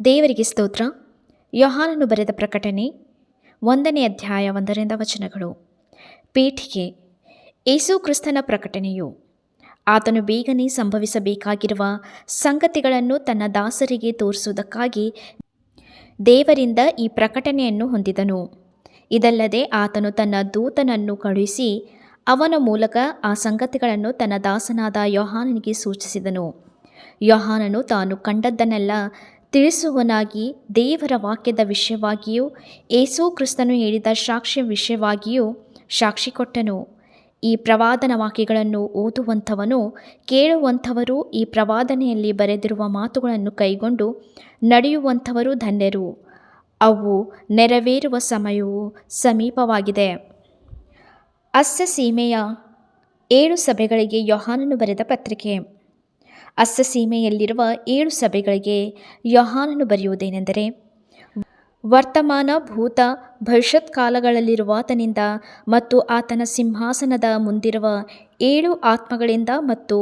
ದೇವರಿಗೆ ಸ್ತೋತ್ರ. ಯೋಹಾನನು ಬರೆದ ಪ್ರಕಟಣೆ, ಒಂದನೇ ಅಧ್ಯಾಯ ಒಂದರಿಂದ ವಚನಗಳು. ಪೀಠಿಗೆ ಯೇಸು ಕ್ರಿಸ್ತನ ಪ್ರಕಟಣೆಯು, ಆತನು ಬೇಗನೆ ಸಂಭವಿಸಬೇಕಾಗಿರುವ ಸಂಗತಿಗಳನ್ನು ತನ್ನ ದಾಸರಿಗೆ ತೋರಿಸುವುದಕ್ಕಾಗಿ ದೇವರಿಂದ ಈ ಪ್ರಕಟಣೆಯನ್ನು ಹೊಂದಿದನು. ಇದಲ್ಲದೆ ಆತನು ತನ್ನ ದೂತನನ್ನು ಕಳುಹಿಸಿ ಅವನ ಮೂಲಕ ಆ ಸಂಗತಿಗಳನ್ನು ತನ್ನ ದಾಸನಾದ ಯೋಹಾನನಿಗೆ ಸೂಚಿಸಿದನು. ಯೋಹಾನನು ತಾನು ಕಂಡದ್ದನ್ನೆಲ್ಲ ತಿಳಿಸುವನಾಗಿ ದೇವರ ವಾಕ್ಯದ ವಿಷಯವಾಗಿಯೂ ಏಸು ಕ್ರಿಸ್ತನು ಹೇಳಿದ ಸಾಕ್ಷ್ಯ ವಿಷಯವಾಗಿಯೂ ಸಾಕ್ಷಿ ಕೊಟ್ಟನು. ಈ ಪ್ರವಾದನ ವಾಕ್ಯಗಳನ್ನು ಓದುವಂಥವನು, ಕೇಳುವಂಥವರು ಈ ಪ್ರವಾದನೆಯಲ್ಲಿ ಬರೆದಿರುವ ಮಾತುಗಳನ್ನು ಕೈಗೊಂಡು ನಡೆಯುವಂಥವರು ಧನ್ಯರು. ಅವು ನೆರವೇರುವ ಸಮಯವು ಸಮೀಪವಾಗಿದೆ. ಅಸ್ಸ ಸೀಮೆಯ ಏಳು ಸಭೆಗಳಿಗೆ ಯೋಹಾನನು ಬರೆದ ಪತ್ರಿಕೆ. ಅಸ್ಸ ಸೀಮೆಯಲ್ಲಿರುವ ಏಳು ಸಭೆಗಳಿಗೆ ಯೋಹಾನನು ಬರೆಯುವುದೇನೆಂದರೆ, ವರ್ತಮಾನ, ಭೂತ, ಭವಿಷ್ಯತ್ ಕಾಲಗಳಲ್ಲಿರುವಾತನಿಂದ ಮತ್ತು ಆತನ ಸಿಂಹಾಸನದ ಮುಂದಿರುವ ಏಳು ಆತ್ಮಗಳಿಂದ ಮತ್ತು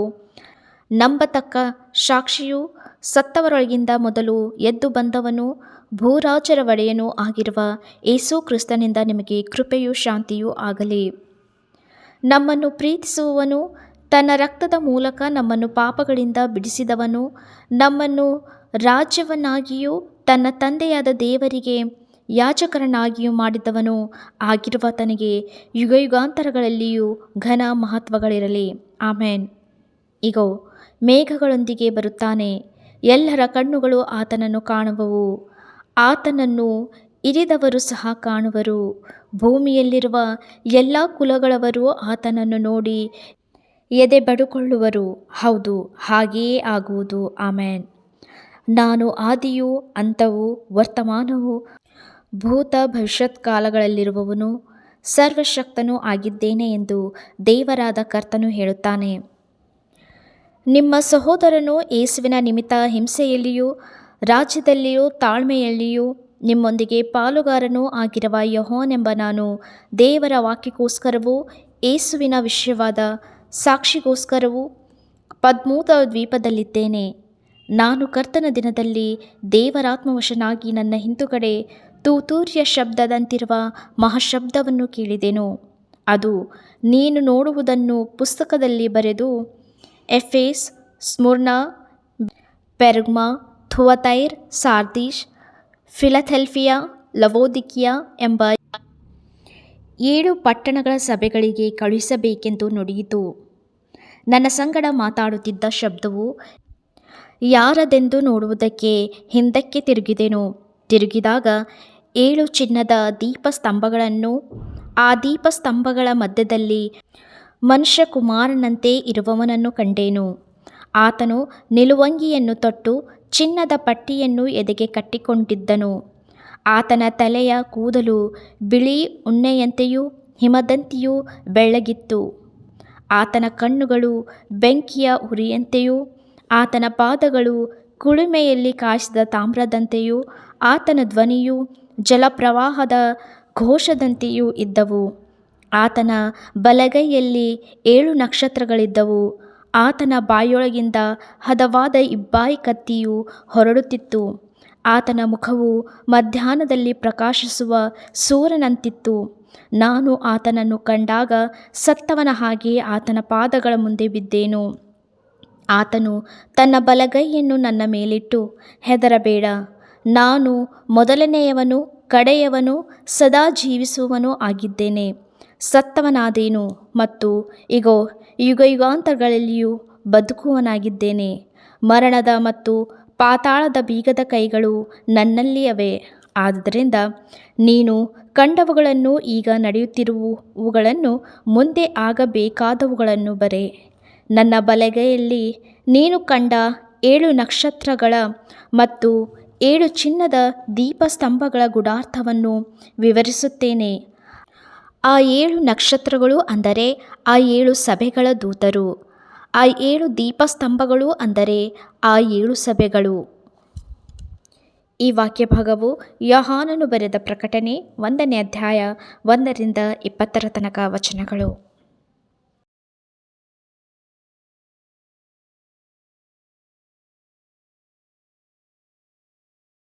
ನಂಬತಕ್ಕ ಸಾಕ್ಷಿಯು ಸತ್ತವರೊಳಗಿಂದ ಮೊದಲು ಎದ್ದು ಬಂದವನು, ಭೂರಾಜರ ಒಡೆಯನೂ ಆಗಿರುವ ಏಸು ಕ್ರಿಸ್ತನಿಂದ ನಿಮಗೆ ಕೃಪೆಯೂ ಶಾಂತಿಯೂ ಆಗಲಿ. ನಮ್ಮನ್ನು ಪ್ರೀತಿಸುವವನು ತನ್ನ ರಕ್ತದ ಮೂಲಕ ನಮ್ಮನ್ನು ಪಾಪಗಳಿಂದ ಬಿಡಿಸಿದವನು. ನಮ್ಮನ್ನು ರಾಜ್ಯವನ್ನಾಗಿಯೂ ತನ್ನ ತಂದೆಯಾದ ದೇವರಿಗೆ ಯಾಚಕರನ್ನಾಗಿಯೂ ಮಾಡಿದವನು ಆಗಿರುವ ತನಗೆ ಯುಗಯುಗಾಂತರಗಳಲ್ಲಿಯೂ ಘನ ಮಹತ್ವಗಳಿರಲಿ. ಆಮೇನ್. ಇಗೋ, ಮೇಘಗಳೊಂದಿಗೆ ಬರುತ್ತಾನೆ. ಎಲ್ಲರ ಕಣ್ಣುಗಳು ಆತನನ್ನು ಕಾಣುವವು. ಆತನನ್ನು ಇರಿದವರು ಸಹ ಕಾಣುವರು. ಭೂಮಿಯಲ್ಲಿರುವ ಎಲ್ಲ ಕುಲಗಳವರು ಆತನನ್ನು ನೋಡಿ ಎದೆ ಬಡುಕೊಳ್ಳುವರು ಹೌದು, ಹಾಗೆಯೇ ಆಗುವುದು. ಆಮೇನ್. ನಾನು ಆದಿಯೂ, ಅಂತವೂ, ವರ್ತಮಾನವೂ ಭೂತ ಭವಿಷ್ಯತ್ ಕಾಲಗಳಲ್ಲಿರುವವನು ಸರ್ವಶಕ್ತನೂ ಆಗಿದ್ದೇನೆ ಎಂದು ದೇವರಾದ ಕರ್ತನು ಹೇಳುತ್ತಾನೆ. ನಿಮ್ಮ ಸಹೋದರನು ಯೇಸುವಿನ ನಿಮಿತ್ತ ಹಿಂಸೆಯಲ್ಲಿಯೂ, ರಾಜ್ಯದಲ್ಲಿಯೂ, ತಾಳ್ಮೆಯಲ್ಲಿಯೂ, ನಿಮ್ಮೊಂದಿಗೆ ಪಾಲುಗಾರನೂ ಆಗಿರುವ ಯಹೋನೆಂಬ ನಾನು ದೇವರ ವಾಕ್ಯಕ್ಕೋಸ್ಕರವೂ ಏಸುವಿನ ವಿಷಯವಾದ ಸಾಕ್ಷಿಗೋಸ್ಕರವೂ ಪದ್ಮೂತ ದ್ವೀಪದಲ್ಲಿದ್ದೇನೆ ನಾನು ಕರ್ತನ ದಿನದಲ್ಲಿ ದೇವರಾತ್ಮವಶನಾಗಿ ನನ್ನ ಹಿಂದುಗಡೆ ತೂತೂರ್ಯ ಶಬ್ದದಂತಿರುವ ಮಹಾಶಬ್ದವನ್ನು ಕೇಳಿದೆನು. ಅದು ನೀನು ನೋಡುವುದನ್ನು ಪುಸ್ತಕದಲ್ಲಿ ಬರೆದು ಎಫೇಸ್, ಸ್ಮುರ್ನಾ, ಪೆರ್ಗ್ಮಾ, ಥುವತೈರ್, ಸಾರ್ದೀಶ್, ಫಿಲಥೆಲ್ಫಿಯಾ, ಲವೋದಿಕಿಯಾ ಎಂಬ ಏಳು ಪಟ್ಟಣಗಳ ಸಭೆಗಳಿಗೆ ಕಳುಹಿಸಬೇಕೆಂದು ನುಡಿಯಿತು. ನನ್ನ ಸಂಗಡ ಮಾತಾಡುತ್ತಿದ್ದ ಶಬ್ದವು, ಯಾರದೆಂದು ನೋಡುವುದಕ್ಕೆ ಹಿಂದಕ್ಕೆ ತಿರುಗಿದೆನು? ತಿರುಗಿದಾಗ ಏಳು ಚಿನ್ನದ ದೀಪಸ್ತಂಭಗಳನ್ನು, ಆ ದೀಪಸ್ತಂಭಗಳ ಮಧ್ಯದಲ್ಲಿ ಮನುಷ್ಯ ಕುಮಾರನಂತೆ ಇರುವವನನ್ನು ಕಂಡೇನು. ಆತನು ನಿಲುವಂಗಿಯನ್ನು ತೊಟ್ಟು ಚಿನ್ನದ ಪಟ್ಟಿಯನ್ನು ಎದೆಗೆ ಕಟ್ಟಿಕೊಂಡಿದ್ದನು. ಆತನ ತಲೆಯ ಕೂದಲು ಬಿಳಿ ಉಣ್ಣೆಯಂತೆಯೂ ಹಿಮದಂತೆಯೂ ಬೆಳ್ಳಗಿತ್ತು. ಆತನ ಕಣ್ಣುಗಳು ಬೆಂಕಿಯ ಉರಿಯಂತೆಯೂ ಆತನ ಪಾದಗಳು ಕುಳುಮೆಯಲ್ಲಿ ಕಾಯಿಸಿದ ತಾಮ್ರದಂತೆಯೂ, ಆತನ ಧ್ವನಿಯು ಜಲಪ್ರವಾಹದ ಘೋಷದಂತೆಯೂ ಇದ್ದವು. ಆತನ ಬಲಗೈಯಲ್ಲಿ ಏಳು ನಕ್ಷತ್ರಗಳಿದ್ದವು. ಆತನ ಬಾಯೊಳಗಿಂದ ಹದವಾದ ಇಬ್ಬಾಯಿ ಕತ್ತಿಯು ಹೊರಡುತ್ತಿತ್ತು. ಆತನ ಮುಖವು ಮಧ್ಯಾಹ್ನದಲ್ಲಿ ಪ್ರಕಾಶಿಸುವ ಸೂರ್ಯನಂತಿತ್ತು. ನಾನು ಆತನನ್ನು ಕಂಡಾಗ ಸತ್ತವನ ಹಾಗೆ ಆತನ ಪಾದಗಳ ಮುಂದೆ ಬಿದ್ದೆನು. ಆತನು ತನ್ನ ಬಲಗೈಯನ್ನು ನನ್ನ ಮೇಲಿಟ್ಟು, ಹೆದರಬೇಡ. ನಾನು ಮೊದಲನೆಯವನು, ಕಡೆಯವನು, ಸದಾ ಜೀವಿಸುವವನೂ ಆಗಿದ್ದೇನೆ. ಸತ್ತವನಾದೇನು ಮತ್ತು ಇಗೋ, ಯುಗಯುಗಾಂತರಗಳಲ್ಲಿಯೂ ಬದುಕುವನಾಗಿದ್ದೇನೆ ಮರಣದ ಮತ್ತು ಪಾತಾಳದ ಬೀಗದ ಕೈಗಳು ನನ್ನಲ್ಲಿಯವೆ. ಆದ್ದರಿಂದ ನೀನು ಕಂಡವುಗಳನ್ನು ಈಗ ನಡೆಯುತ್ತಿರುವವುಗಳನ್ನು ಮುಂದೆ ಆಗಬೇಕಾದವುಗಳನ್ನು ಬರೆ. ನನ್ನ ಬಲಗೈಯಲ್ಲಿ ನೀನು ಕಂಡ ಏಳು ನಕ್ಷತ್ರಗಳ ಮತ್ತು ಏಳು ಚಿನ್ನದ ದೀಪಸ್ತಂಭಗಳ ಗುಡಾರ್ಥವನ್ನು ವಿವರಿಸುತ್ತೇನೆ. ಆ ಏಳು ನಕ್ಷತ್ರಗಳು ಅಂದರೆ ಆ ಏಳು ಸಭೆಗಳ ದೂತರು. ಆ ಏಳು ದೀಪಸ್ತಂಭಗಳು ಅಂದರೆ ಆ ಏಳು ಸಭೆಗಳು. ಈ ವಾಕ್ಯ ಭಾಗವು ಯೋಹಾನನು ಬರೆದ ಪ್ರಕಟಣೆ ಒಂದನೇ ಅಧ್ಯಾಯ ಒಂದರಿಂದ ಇಪ್ಪತ್ತರ ತನಕ ವಚನಗಳು.